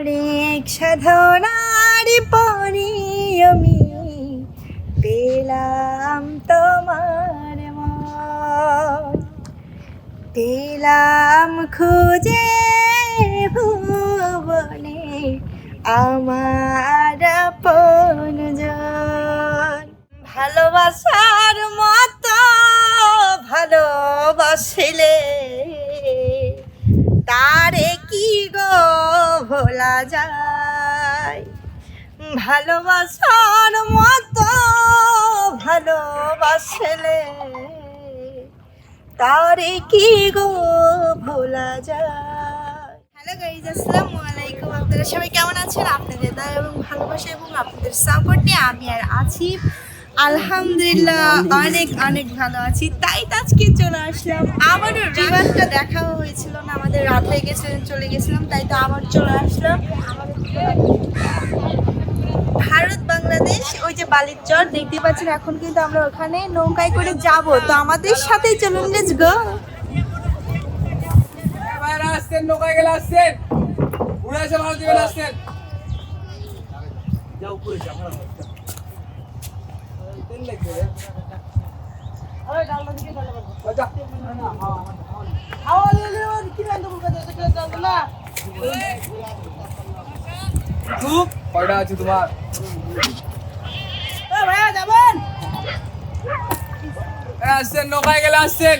অনেক সাধনার পরে আমি পেলাম তোমার পেলাম খুঁজে ভুবনে আমার আপনজন ভালোবাসার মতো ভালোবাসলে তারে কি গো ভোলা যায়। ভালোবাসার মতো ভালোবাসলে তারে কি গো ভোলা যায়? হ্যালো গাইজ আসসালামু আলাইকুম। আপনারা সবাই কেমন আছেন? আপনাদের দয়া এবং ভালোবাসা এবং আপনাদের সাপোর্ট আমি আর আছি আলহামদুলিল্লাহ অনেক অনেক ভালো আছি। তাই তো আজকে চলে আসলাম। আমারও রিভারটা দেখা হয়েছিল না আমাদের রাত হয়ে গেছে চলে গেছিলাম তাই তো আবার চলে আসলাম। ভারত বাংলাদেশ ওই যে বালির চর দেখতে পাচ্ছেন এখন কিন্তু আমরা ওখানে নৌকায় করে যাব। তো আমাদের সাথেই চলুন লেটস গো আসছেন নৌকায় গেলে আসছেন। উড়ে এসে ভালো দিবেন আসছেন। যা উপরে যা কয়টা আছে তোমার আসছেন নৌকায় গেলে আসছেন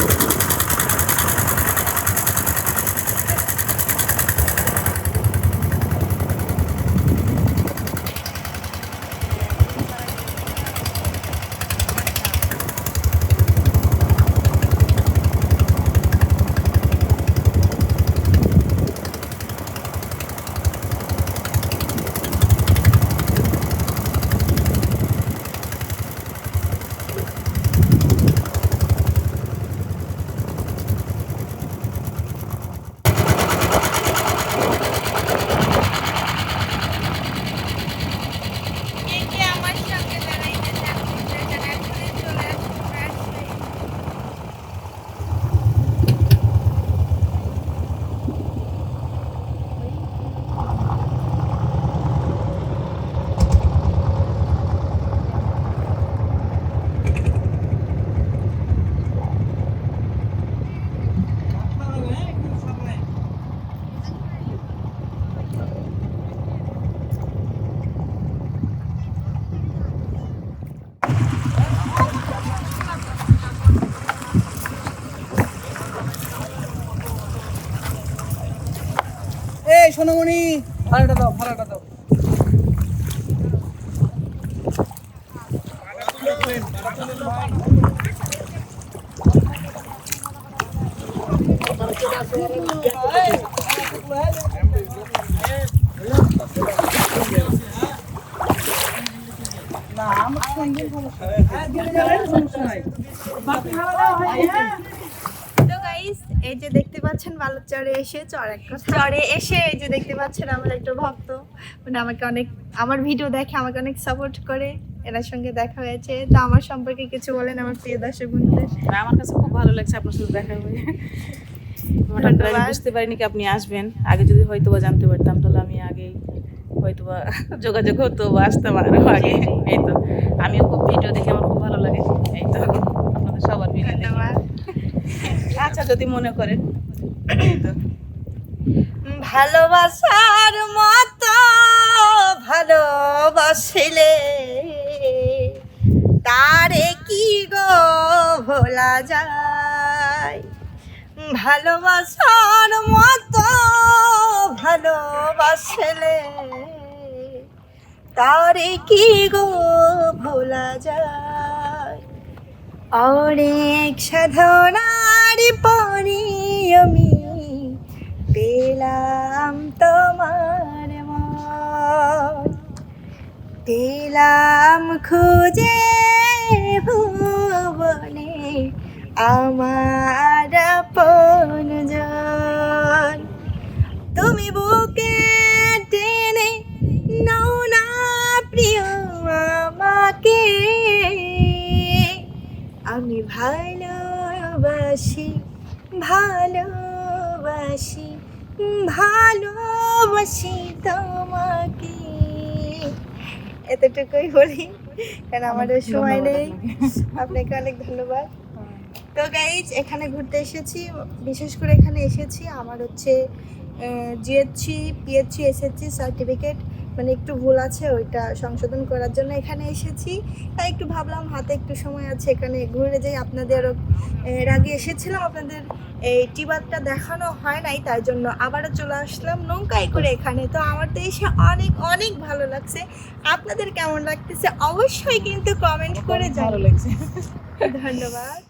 you এই সোনামণি ভাড়াটা দাও ভাড়াটা দাও। তো গাইস এই যে দেখতে পাচ্ছেন বালুর চরে এসে চর চরে এসে এই যে দেখতে পাচ্ছেন আমার একটা ভক্ত। মানে আমাকে অনেক আমার ভিডিও দেখে আমাকে অনেক সাপোর্ট করে। এনার সঙ্গে দেখা হয়েছে। তো আমার সম্পর্কে কিছু বলেন আমার প্রিয় দর্শক বন্ধুদের। আমার কাছে খুব ভালো লাগছে আপনার সাথে দেখা হয়ে। হঠাৎ করে। বুঝতে পারিনি কি আপনি আসবেন। আগে যদি হয়তো বা জানতে পারতাম তাহলে আমি আগেই হয়তো বা যোগাযোগ হতো বা আসতাম আরও আগে। এই তো আমিও খুব ভিডিও দেখে আমার খুব ভালো লাগে। এই তো আপনাদের সবার ভিডিও ধন্যবাদ। আচ্ছা যদি মনে করেন। ভালোবাসার মতো ভালোবাসিলে তারে কি গো ভোলা যায়? ভালোবাসার মতো ভালোবাসলে তারে কি গো ভোলা যায়? অনেক সাধনার পরে আমি পেলাম তোমার পেলাম খুঁজে ভুবনে আমার ভালোবাসি ভালোবাসি ভালোবাসি তোমাকে। এতটুকুই বলি কারণ আমাদের সময় নেই। আপনাকে? অনেক ধন্যবাদ। তো গাইজ এখানে ঘুরতে এসেছি বিশেষ করে এখানে এসেছি আমার হচ্ছে জিএসসি পিএসসি এসএসসি সার্টিফিকেট মানে একটু ভুল আছে ওইটা সংশোধন করার জন্য এখানে এসেছি। তাই একটু ভাবলাম হাতে একটু সময় আছে এখানে ঘুরে যাই। আপনাদেরও এর আগে এসেছিলাম আপনাদের এই টিবারটা দেখানো হয় নাই তাই জন্য আবারও চলে আসলাম নৌকায় করে এখানে। তো আমার তো এসে অনেক অনেক ভালো লাগছে। আপনাদের কেমন লাগতেছে? অবশ্যই কিন্তু কমেন্ট করে ভালো লাগছে। ধন্যবাদ।